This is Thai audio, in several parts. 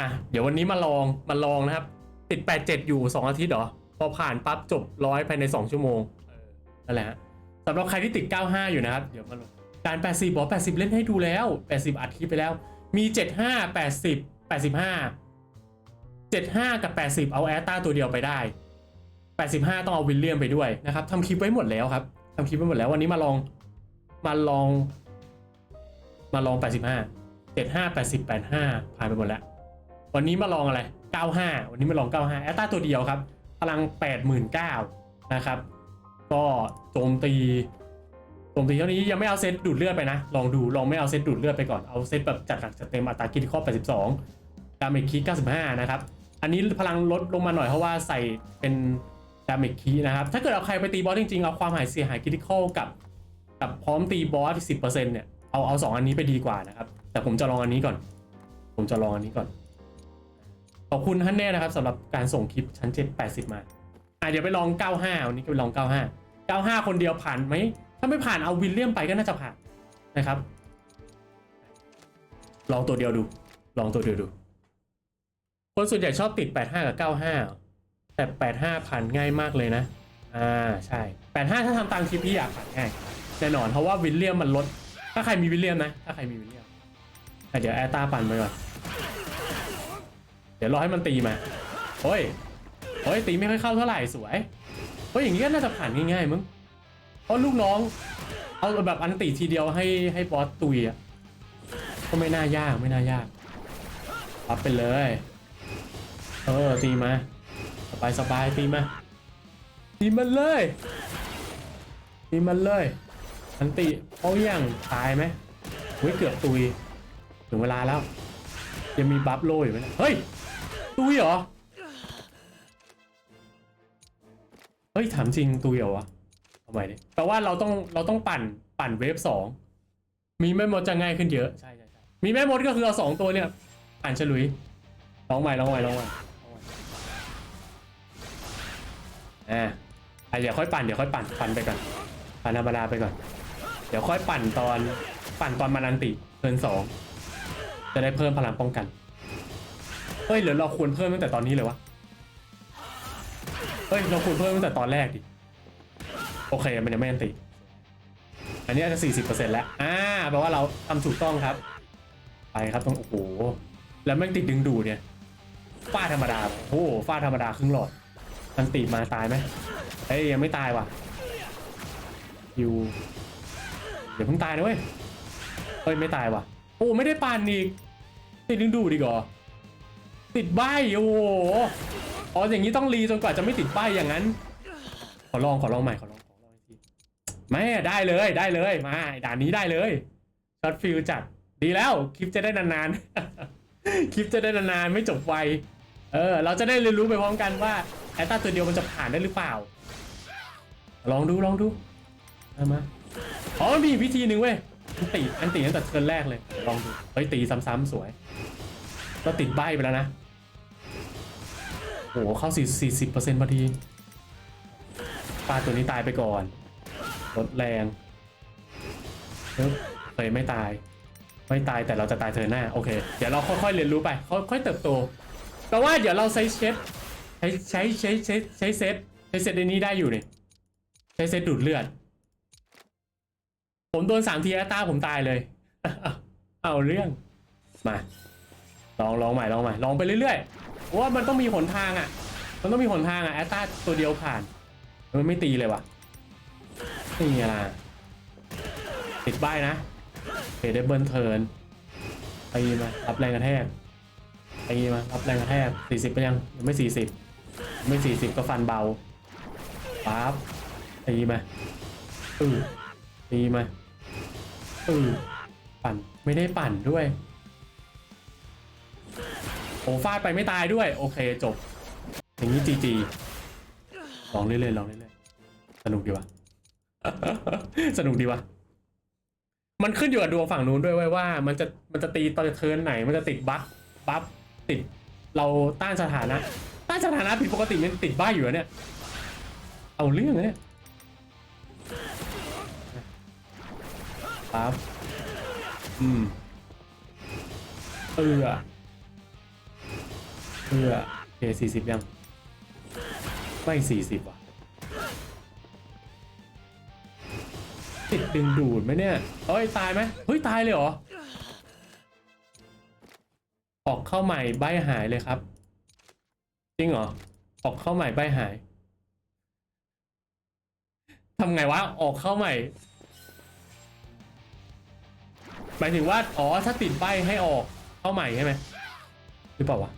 อะเดี๋ยววันนี้มาลองมาลองนะครับ ติด 87 อยู่ 2 อาทิตย์เหรอ พอผ่านปั๊บจบร้อยภายใน 2 ชั่วโมงนั่นแหละฮะสำหรับใครที่ติด 95 อยู่นะครับ เดี๋ยวมาลองการ 80บอก80 เล่นให้ดูแล้ว 80 อัดคลิปไปแล้ว มี 75 80 85 75 กับ 80 เอาแอตตาตัวเดียวไปได้ 85 ต้องเอาวิลเลียมไปด้วยนะครับทำคลิปไว้หมดแล้วครับทำคลิปไว้หมดแล้ววันนี้มาลองมาลอง มาลอง 85 75 80 85ผ่านไปหมดแล้ว วันนี้มาลองอะไร 95 วันนี้มาลอง 95 แอตตาตัวเดียวครับ พลัง 89,000นะครับ ก็โจมตี โจมตีเท่านี้ยังไม่เอาเซตดูดเลือดไปนะ ลองดู ลองไม่เอาเซตดูดเลือดไปก่อน เอาเซตแบบจัดหนักจัดเต็มอัตราคิดข้อ 82 ดาเมจคี95 นะครับ อันนี้พลังลดลงมาหน่อยเพราะว่าใส่เป็นดาเมจคีนะครับ ถ้าเกิดเอาใครไปตีบอสจริงๆ เอาความหายเสียหายคิดข้อกับกับพร้อมตีบอส 10%เนี่ย เอาเอาสองอันนี้ไปดีกว่านะครับ แต่ผมจะลองอันนี้ก่อน ผมจะลองอันนี้ก่อน ขอบคุณท่านแน่นะครับสำหรับการส่งคลิปชั้นเจ็ดแปดสิบมาอะเดี๋ยวไปลอง95วันนี้ก็ไปลอง95 95คนเดียวผ่านไหมถ้าไม่ผ่านเอาวิลเลียมไปก็น่าจะผ่านนะครับ ลองตัวเดียวดู ลองตัวเดียวดู คนส่วนใหญ่ชอบติด85กับ95แต่85ผ่านง่ายมากเลยนะ อ่าใช่85ถ้าทำตามคลิปพี่อยากผ่านง่ายแน่นอนเพราะว่าวิลเลียมมันลด ถ้าใครมีวิลเลียมนะ ถ้าใครมีวิลเลียมอะเดี๋ยวแอตตาปั่นไปก่อน ดี๋ยวรอให้มันตีมาโอ้ยโอ้ยตีไม่ค่อยเข้าเท่าไหร่สวยเฮ้ยอย่างนี้ก็น่าจะผ่านง่ายๆมึงเพราะลูกน้องเอาแบบอันติทีเดียวให้ให้บอสตุยอะก็ไม่น่ายากไม่น่ายากรับไปเลยเออตีมาสบายสบายตีมาตีมันเลยตีมันเลยอันติเขายังตายไหมเฮ้ยเกือบตุยถึงเวลาแล้วยังมีบัฟโลอยู่ไหมเฮ้ย ตุยเหรอ เฮ้ย ถามจริงตุยเหรอวะทำไมเนี่ยแปลว่าเราต้องเราต้องปั่นปั่นเวฟสอง มีแม่มดจะง่ายขึ้นเยอะใช่ใช่ใช่มีแม่มดก็คือเอาสองตัวเนี่ย อ่านฉลุยลองใหม่ลองใหม่ลองใหม่ลองใหม่อ่าอะเดี๋ยวค่อยปั่นเดี๋ยวค่อยปั่นปั่นไปก่อนปั่นธรรมดาไปก่อน เดี๋ยวค่อยปั่นตอนปั่นตอนมานันติเทิร์นสองจะได้เพิ่มพลังป้องกัน เฮ้ยหรือเราควรเพิ่มตั้งแต่ตอนนี้เลยวะ เฮ้ยเราควรเพิ่มตั้งแต่ตอนแรกดิ โอเคมันยังไม่อันติ อันนี้อาจจะสี่สิบเปอร์เซ็นต์แล้ว อ่าแปลว่าเราทำถูกต้องครับ ไปครับต้องโอ้โห แล้วแม่งติดดึงดูดเนี่ยฟาธรรมดา โอ้โหฟาธรรมดาครึ่งหลอด อันติมาตายไหมเฮ้ยยังไม่ตายว่ะ อยู่ เดี๋ยวเพิ่งตายนะเว้ย เฮ้ยไม่ตายว่ะ โอ้ไม่ได้ปานอีกติดดึงดูดีกเหรอ ติดใบโอ้โหอ๋ออย่างนี้ต้องรีจนกว่าจะไม่ติดใบอย่างนั้น ขอลองขอลองใหม่ขอลองขอลองอีกทีไม่ได้เลยได้เลยมาด่านนี้ได้เลยช็อตฟิลจัดดีแล้วคลิปจะได้นานๆ คลิปจะได้นานๆไม่จบไวเออเราจะได้เรียนรู้ไปพร้อมกันว่าแอตตาตัวเดียวมันจะผ่านได้หรือเปล่า ลองดูลองดูเอามาอ๋อมีวิธีหนึ่งเว้ยอันตีอันตีตั้งแต่เทิร์นแรกเลยลองดูเฮ้ยตีซ้ำๆสวยก็ติดใบไปแล้วนะ หเข้าสี่สี่สิบเปอร์เซ็นต์พอดีปลาตัวนี้ตายไปก่อนลดแรงเฮ้ยไม่ตาย ไม่ตายแต่เราจะตายเธอหน้าโอเค เดี๋ยวเราค่อยๆเรียนรู้ไป ค่อยๆเติบโตแปลว่าเดี๋ยวเราใช้เซตใช้ใช้ใช้ใช้ใช้เซตใช้เซตในนี้ได้อยู่นี่ใช้เซตดูดเลือด ผมโดนสามทีแอตตาผมตายเลย เอาเรื่องมาลองลองใหม่ลองใหม่ลองไปเรื่อยๆ ราะว่ามันต้องมีหนทางอะ มันต้องมีหนทางอะแอตตาตัวเดียวผ่าน มันไม่ตีเลยว่ะนี่ไงล่ะติดใบนะเดเบิลเทิร์นตีมารับแรงกระแทกตีมารับแรงกระแทกสี่สิบไปยังยังไม่สี่สิบไม่สี่สิบก็ฟันเบาปั๊บตีมาอือตีมาอือปั่นไม่ได้ปั่นด้วย โอ้ฟาดไปไม่ตายด้วย โอเคจบ อย่างนี้จีจีลองเรื่อยๆลองเรื่อยๆสนุกดีวะสนุกดีวะมันขึ้นอยู่กับดวงฝั่งนู้นด้วยว่า มันจะมันจะตีตอนเทิร์นไหน มันจะติดบัฟบัฟติด เราต้านสถานะ ต้านสถานะผิดปกติมันติดบ้าอยู่เนี่ย เอาเรื่องเลยเนี่ยปั๊บอืมเออ เพื่อเคสี่สิบยัง ไม่สี่สิบว่ะติดดึงดูดไหมเนี่ย เอ้ย ตายไหมเฮ้ย ตายเลยเหรอ ออกเข้าใหม่ใบหายเลยครับ จริงเหรอ ออกเข้าใหม่ใบหายทำไงวะ ออกเข้าใหม่ หมายถึงว่า อ๋อ ถ้าติดใบให้ออกเข้าใหม่ใช่ไหมหรือเปล่าวะ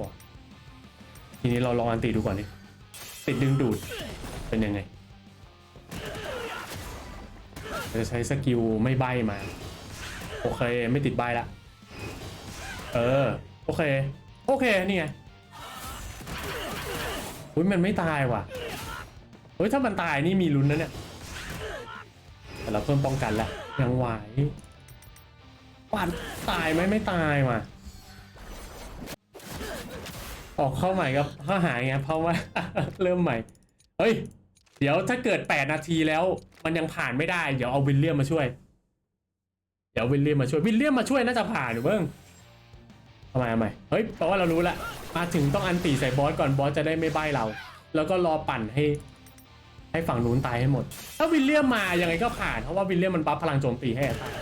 บอกทีนี้เราลองอันตีดูก่อนดิติดดึงดูดเป็นยังไงจะใช้สกิลไม่ใบมา โอเค ไม่ติดใบละเออ โอเค โอเค นี่ไงอุ้ยมันไม่ตายว่ะเฮ้ยถ้ามันตายนี่มีลุ้นนะเนี่ยแต่เราเพิ่มป้องกันละยังไหวปัดตายไหมไม่ตายว่ะ ออกเข้าใหม่กับข้อหายไงเพราะว่า เริ่มใหม่ เฮ้ย เดี๋ยวถ้าเกิด8นาทีแล้ว มันยังผ่านไม่ได้ เดี๋ยวเอาวิลเลียมมาช่วย เดี๋ยววิลเลียมมาช่วยวิลเลียมมาช่วยน่าจะผ่านหรือเบิ้งทำไมทำไมเฮ้ยแปลว่าเรารู้ละมาถึงต้องอันตีใส่บอสก่อนบอสจะได้ไม่ใบ้เรา แล้วก็รอปั่นให้ ให้ฝั่งนู้นตายให้หมด ถ้าวิลเลียมมายังไงก็ผ่านเพราะว่าวิลเลียมมันบัฟพลังโจมตีให้ตาย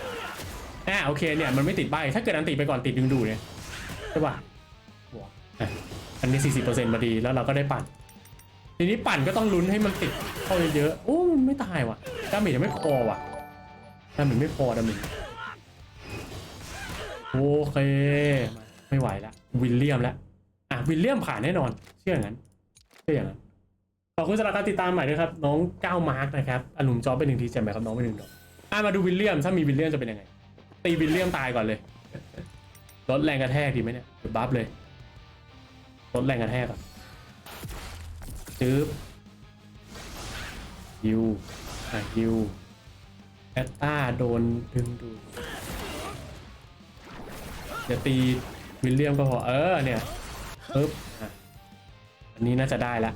อ่าโอเคเนี่ยมันไม่ติดใบถ้าเกิดอันตีไปก่อนติดดึงดูเนี่ยใช่ป่ะบวก อะอันนี้ 40%มาดีแล้วเราก็ได้ปั่น ทีนี้ปั่นก็ต้องลุ้นให้มันติดเข้าเยอะๆโอ้มันไม่ตายว่ะดาเมจยังไม่พอว่ะดาเมจไม่พอดาเมจโอเค ไม่ไหวล้ววิลเลียมแล้วอะวิลเลียมผ่านแน่นอน เชื่ออย่างนั้นเชื่ออย่างนั้นขอบคุณสำหรับการติดตามใหม่ด้วยครับ น้องก้าวมาร์กนะครับอนุมจอบเป็นหนึ่งทีใช่ไหมครับน้องเป็นหนึ่งดอกอะมาดูวิลเลียมถ้ามีวิลเลียมจะเป็นยังไงตีวิลเลียมตายก่อนเลยลดแรงกระแทกดีไหมเนี่ยบัฟเลย ลดแรงกระแทกก่อนจืบฮิวอะฮิวแอตตาโดนดึงดูดจะตีวิลเลียมก็พอเออเนี่ยปึ๊บอะอันนี้น่าจะได้ละ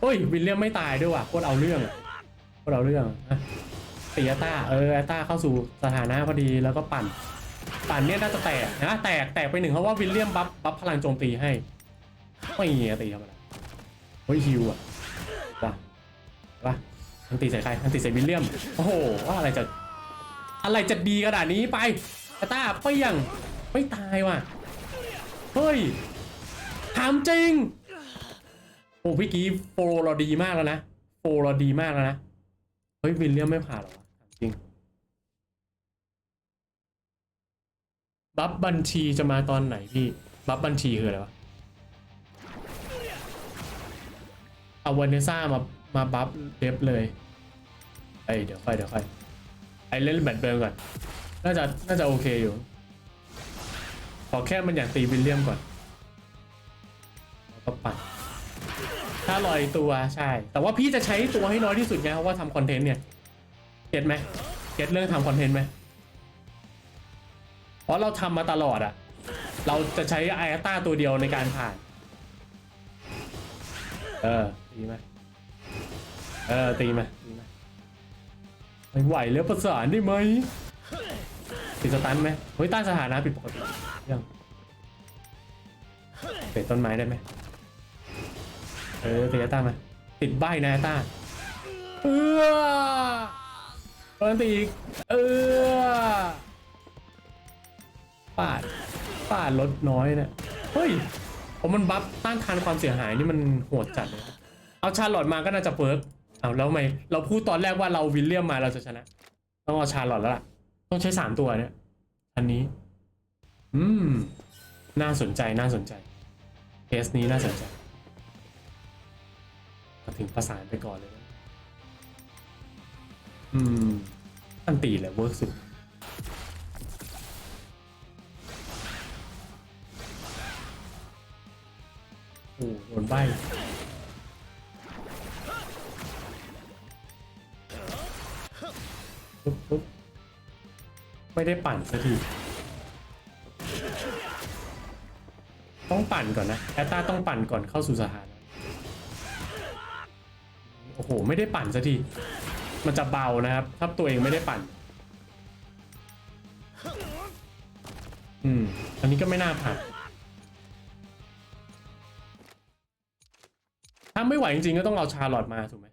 โอ้ยวิลเลียมไม่ตายด้วยว่ะโคตรเอาเรื่องโคตรเอาเรื่องอะตีอาต้าเอออาต้าเข้าสู่สถานะพอดีแล้วก็ปั่น ปั่นเนี่ยน่าจะแตกนะแตกแตกไปหนึ่งเพราะว่าวิลเลียมบัฟบัฟพลังโจมตีให้ไม่เงี้ยตีธรรมดาเฮ้ยฮิวอะว่ะว่ะอันตีใส่ใครอันตีใส่วิลเลียมโอ้โหว่าอะไรจะอะไรจะดีขนาดนี้ไปอาต้าเปี้ยงไม่ตายว่ะเฮ้ยถามจริงโอ้พี่กี้โฟลเราดีมากแล้วนะโฟลเราดีมากแล้วนะเฮ้ยวิลเลียมไม่ผ่านหรอวะถามจริง บัฟบัญชีจะมาตอนไหนพี่ บัฟบัญชีคืออะไรวะเอาวันเซ่ามามาบัฟเดฟเลยเอ้ยเดี๋ยวค่อยเดี๋ยวค่อยไอเล่นแบตเบิร์ก่อนน่าจะน่าจะโอเคอยู่ ขอแค่มันอยากตีวิลเลียมก่อนแล้วก็ปั่นถ้าลอยตัวใช่ แต่ว่าพี่จะใช้ตัวให้น้อยที่สุดไงเพราะว่าทำคอนเทนต์เนี่ยเก็ตไหมเก็ตเรื่องทำคอนเทนต์ไหม เพราะเราทำมาตลอดอะเราจะใช้ไออาต้าตัวเดียวในการผ่าน เออ ตีไหมเออ ตีไหมไหมไม่ไหวแล้วประสานได้ไหมติดสตันไหมเฮ้ยต้านสถานะผิดปกติยังเปต้นไม้ได้ไหมเออตีอาต้ามาติดใบนะอาต้าเออโดนตีอีกเออ ปาดปาดลดน้อยเนี่ยเฮ้ยผมมันบัฟต้านทานความเสียหายนี่มันโหดจัดเลยเอาชาลอตมาก็น่าจะเฟิร์กเอาแล้วทำไมเราพูดตอนแรกว่าเราวิลเลียมมาเราจะชนะ ต้องเอาชาลอตแล้วล่ะ ต้องใช้สามตัวเนี่ย อันนี้ อืม น่าสนใจน่าสนใจเคสนี้น่าสนใจมาถึงประสานไปก่อนเลยนะอืมอันตีแหละเวิร์กสุด โอ้โดนใบปุ๊บปุ๊บไม่ได้ปั่นสักทีต้องปั่นก่อนนะแอตตาต้องปั่นก่อนเข้าสู่สถานะโอ้โห ไม่ได้ปั่นสักที มันจะเบานะครับ ถ้าตัวเองไม่ได้ปั่น อืม อันนี้ก็ไม่น่าผ่านาไม่ไหวจริงๆก็ต้องเอาชาลอตมาถูกไหม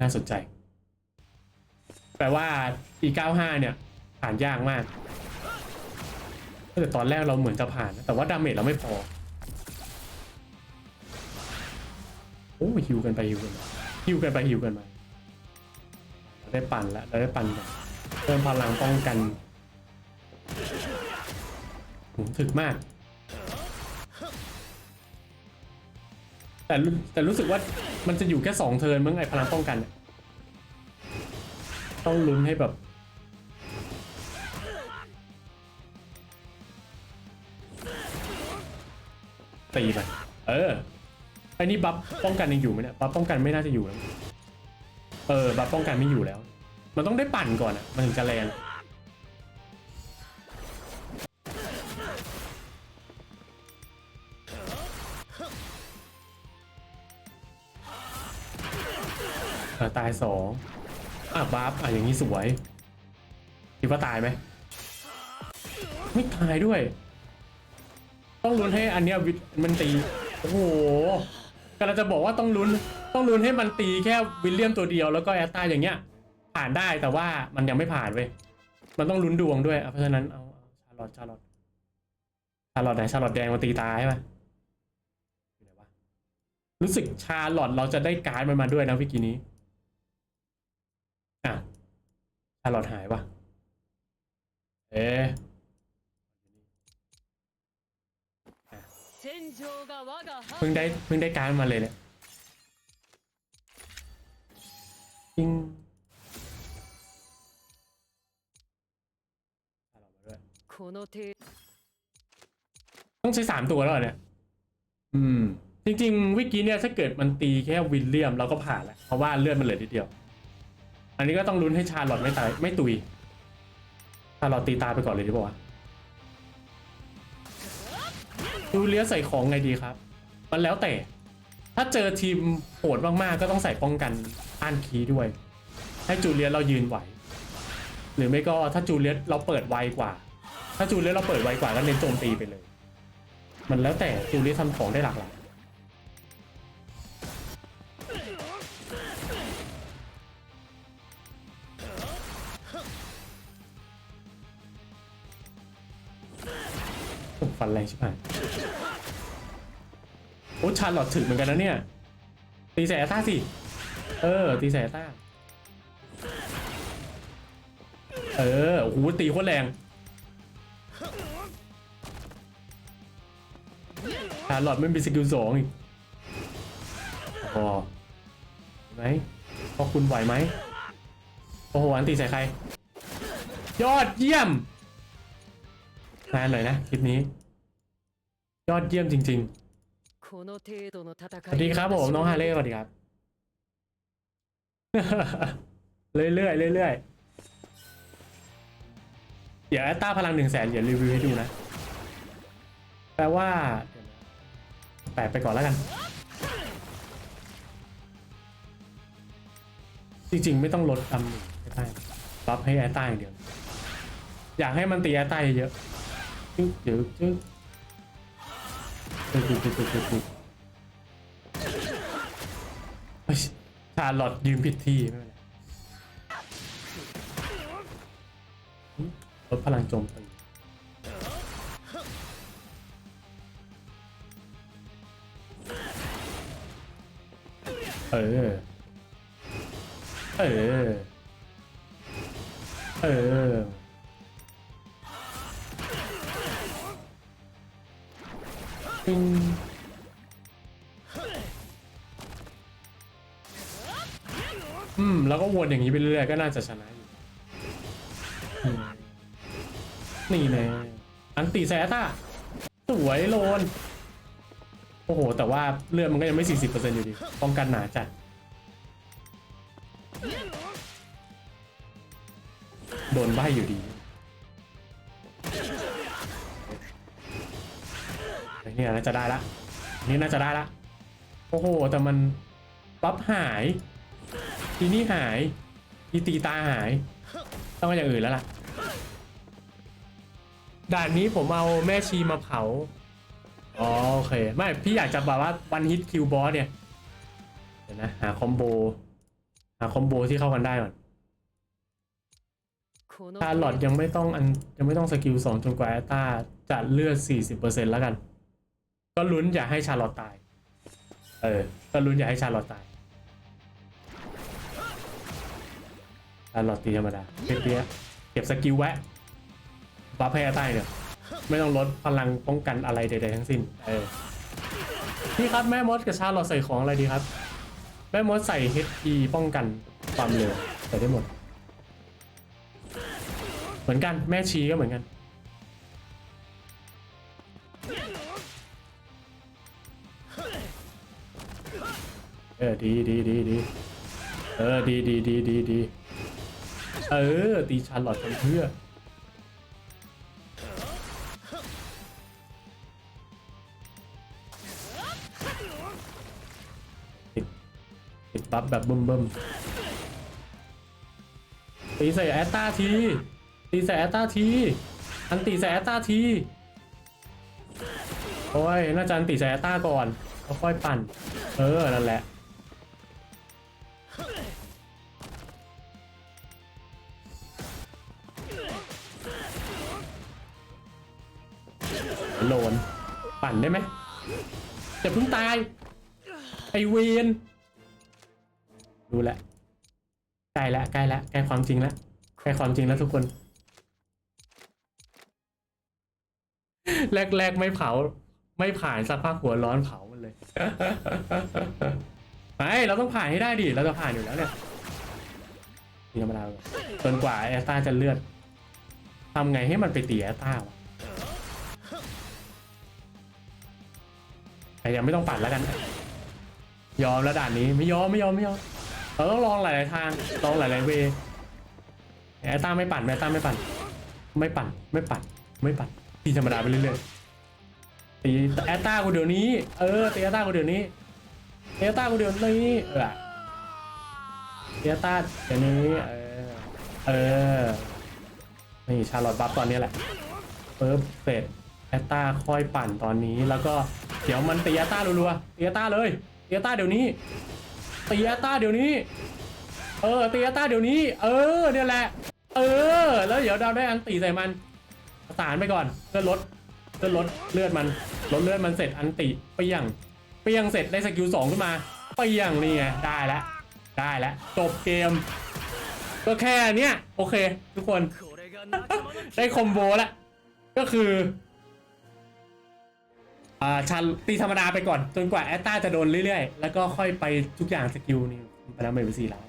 น่าสนใจ แปลว่า E95 เนี่ย ผ่านยากมากแต่ตอนแรกเราเหมือนจะผ่านนะแต่ว่าดาเมจเราไม่พอ โอ้ฮิวกันไปฮิวกันมาฮิวกันไปฮิวกันมาเราได้ปั่นแล้วเราได้ปั่นเพิ่มพลังป้องกันถึกมาก แต่แต่รู้สึกว่ามันจะอยู่แค่สองเทิร์นมั้งไอพลังป้องกัน ต้องลุ้นให้แบบ ตีไปเออไอ้นี่บัฟป้องกันยังอยู่ไหมเนี่ยบัฟป้องกันไม่น่าจะอยู่แล้วเออบัฟป้องกันไม่อยู่แล้ว มันต้องได้ปั่นก่อนอะมันถึงจะแรง ตายสองอะบัฟอะอย่างนี้สวยคิดว่าตายไหมไม่ตายด้วย ต้องลุ้นให้อันเนี้ยวิมันตี โอ้โหกำลังจะบอกว่าต้องลุ้น ต้องลุ้นให้มันตีแค่วิลเลียมตัวเดียวแล้วก็แอตตาอย่างเงี้ย ผ่านได้แต่ว่ามันยังไม่ผ่านเว้ย มันต้องลุ้นดวงด้วย เพราะฉะนั้นเอาชาลอตชาลอตชาลอตไหนชาลอตแดงมาตีตาใช่ปะอยู่ไหนวะรู้สึกชาร์ลอตเราจะได้การ์ดมันมาด้วยนะวิกีนี้ อะชาลอตหายปะเอ๊ะเพิ่งได้เพิ่งได้การมาเลยเนี่ยจริงต้องใช้สามตัวแล้วเนี่ยอืม จริง ๆ วิกี้เนี่ยถ้าเกิดมันตีแค่วิลเลียมเราก็ผ่านแล้ว เพราะว่าเลือดมันเหลือนิดเดียว อันนี้ก็ต้องลุ้นให้ชาร์ลอตไม่ตายไม่ตุยชาร์ลอตตีตายไปก่อนเลยดีป่าวะจูเลียใส่ของไงดีครับ มันแล้วแต่ ถ้าเจอทีมโหดมากๆ ก็ต้องใส่ป้องกันอ่านคีด้วย ให้จูเลียเรายืนไหว หรือไม่ก็ถ้าจูเลียเราเปิดไวกว่า ถ้าจูเลียเราเปิดไวกว่าก็เน้นโจมตีไปเลย มันแล้วแต่จูเลียทำของได้หลากหลาย ฟันแรงชิบหายโอ้ชาร์ลอตถึกเหมือนกันนะเนี่ย ตีแสต้าสิ เออ ตีแสต้า เออโอ้โหตีโคตรแรงชาร์ลอตไม่มีสกิลสองอีกพอไหมพอคุณไหวไหมโอ้โหอันตีใส่ใคร ยอดเยี่ยมนานหน่อยนะ คลิปนี้ ยอดเยี่ยมจริงๆ สวัสดีครับผมน้องฮาเล่สวัสดีครับ เรื่อยๆเรื่อยๆเดี๋ยวแอตตาพลังหนึ่งแสนเดี๋ยวรีวิวให้ดูนะ แปลว่า แปะไปก่อนแล้วกัน จริงๆ ไม่ต้องลดอัมไม่ได้รับให้แอตตาอย่างเดียว อยากให้มันตีแอตตาเยอะจึ๊จึ๊กจึ๊ก เฮ้ยชาลอตยืมผิดที่ไม่เป็นไรลดพลังโจมตีเออ เออ เออ ปิงอืม แล้วก็วนอย่างนี้ไปเรื่อยๆก็น่าจะชนะอยู่นี่แน่อันตีแซต้าสวยโลน โอ้โห แต่ว่าเลือดมันก็ยังไม่ 40%อยู่ดี ป้องกันหนาจัดโดนใบอยู่ดี เนี่ยน่าจะได้ละนี่น่าจะได้ละโอ้โหแต่มันบัฟหาย ทีนี่หายทีตีตาหาย ต้องเอาอย่างอื่นแล้วล่ะด่านนี้ผมเอาแม่ชีมาเผาอ๋อโอเคไม่พี่อยากจะแบบว่าวันฮิตคิวบอสเนี่ยเดี๋ยวนะหาคอมโบหาคอมโบที่เข้ากันได้ก่อนこのชาร์ลอตยังไม่ต้องอันยังไม่ต้องสกิลสองจนกว่าแอตตาจะเลือด 40%แล้วกัน ก็ลุ้นอย่าให้ชาลอตตาย เออ ก็ลุ้นอย่าให้ชาลอตตาย ชาลอตตีธรรมดาเปี้ยเก็บสกิลแวะ บัฟให้แอตตาเนี่ย ไม่ต้องลดพลังป้องกันอะไรใดๆทั้งสิ้น เออ พี่ครับแม่มดกับชาลอตใส่ของอะไรดีครับ แม่มดใส่ HP ป้องกันความเร็วใส่ได้หมด เหมือนกันแม่ชีก็เหมือนกัน ออดีดีดีดีเออดีดีดีดีดีเออ ตีชาร์ลอตทำเพื่อติดติดบัฟแบบบึ้มบึ้มตีใส่แอตตาที ตีใส่แอตตาทีอันตีใส่แอตตาที โอ้ยน่าจะอันตีใส่แอตตาก่อนแล้วค่อยปั่น เออ นั่นแหละ โลน ปั่นได้ไหมจะเพิ่งตาย ไอเวนดูแหละใกล้แล้วใกล้แล้วใกล้ความจริงแล้วใกล้ความจริงแล้วทุกคน แรกๆไม่เผา ไม่ผ่านสักพักหัวร้อนเผามันเลยไปเราต้องผ่านให้ได้ดิเราจะผ่านอยู่แล้วเนี่ยนี่ธรรมดาจนกว่าแอสตาจะเลือดทำไงให้มันไปตีแอสตาวะ แต่ยังไม่ต้องปัดแล้วกัน ยอมแล้วด่านนี้ไม่ยอมไม่ยอมไม่ยอมเราต้องลองหลายๆทางลองหลายๆเวแอตตาไม่ปั่นแอตตาไม่ปั่น ไม่ปั่นไม่ปั่นไม่ปั่นตีธรรมดาไปเรื่อยๆตีแอตตากูเดี๋ยวนี้ เออตีแอตตากูเดี๋ยวนี้แอตตากูเดี๋ยวนี้เออตีแอตตาเดี๋ยวนี้เออเออนี่ชาลอตบัฟตอนนี้แหละเปิบเสร็จแอตตาค่อยปั่นตอนนี้แล้วก็ เดี๋ยวมันตีแอตตารัวๆตีแอตตาเลยตีแอตตาเดี๋ยวนี้ตีแอตตาเดี๋ยวนี้ เออตีแอตตาเดี๋ยวนี้ เออเนี่ยแหละ เออ แล้วเดี๋ยวเราได้อันตีใส่มันประสานไปก่อนเพื่อลดเพื่อลดเลือดมันลดเลือดมันเสร็จอันติเปียงเปียงเสร็จได้สกิลสองขึ้นมาเปียงนี่ไงได้แล้วได้แล้วจบเกมก็แค่เนี้ยโอเค ทุกคน ได้คอมโบแล้วก็คือ ชันตีธรรมดาไปก่อน จนกว่าแอตตาจะโดนเรื่อยๆ แล้วก็ค่อยไปทุกอย่างสกิลนี่ไปแล้วไม่เป็นสี่ล้าน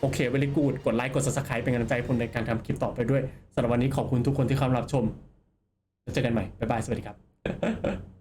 โอเคเวลิกูดกดไลค์กดซับสไครป์เป็นกำลังใจผมในการทำคลิปต่อไปด้วยสำหรับวันนี้ขอบคุณทุกคนที่เข้ามารับชม แล้วเจอกันใหม่ บ๊ายบาย สวัสดีครับ